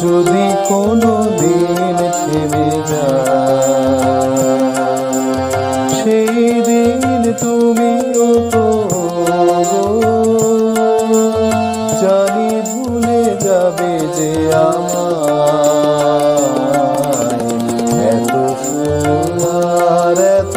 যদি কোনো দিন থেমে সেই দিন তুমি জানি ভুলে যাবে যে আমার এত সুন্দর এত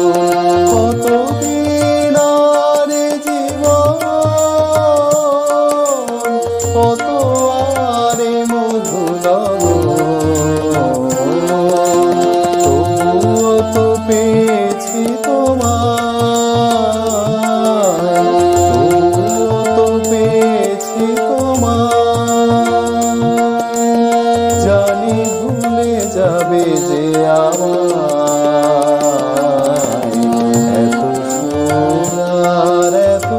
যাবে যে আমায় এত সোনার এত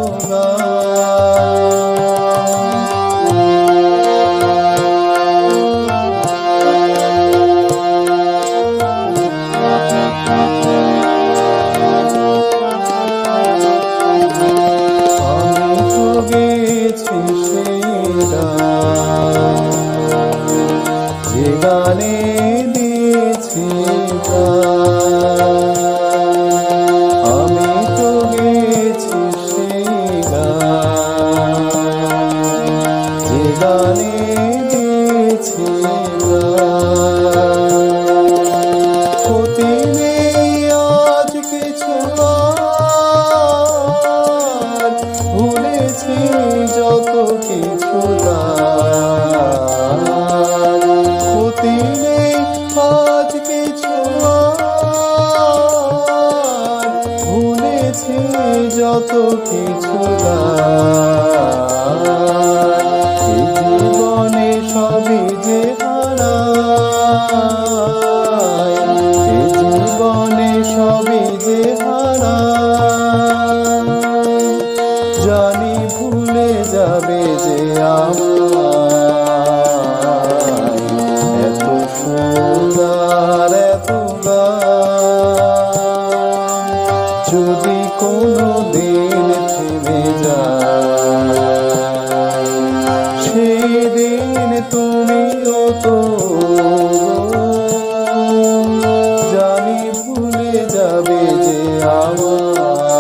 গান যত কিছু। ক্ষতি নেই আজ কিছু ভুলেছি যত কিছু তার। যে আমায় এত সুন্দর যদি কোনো দিন থেমে যায়, সেদিন তুমিও তো জানি ভুলে যাবে যে আমার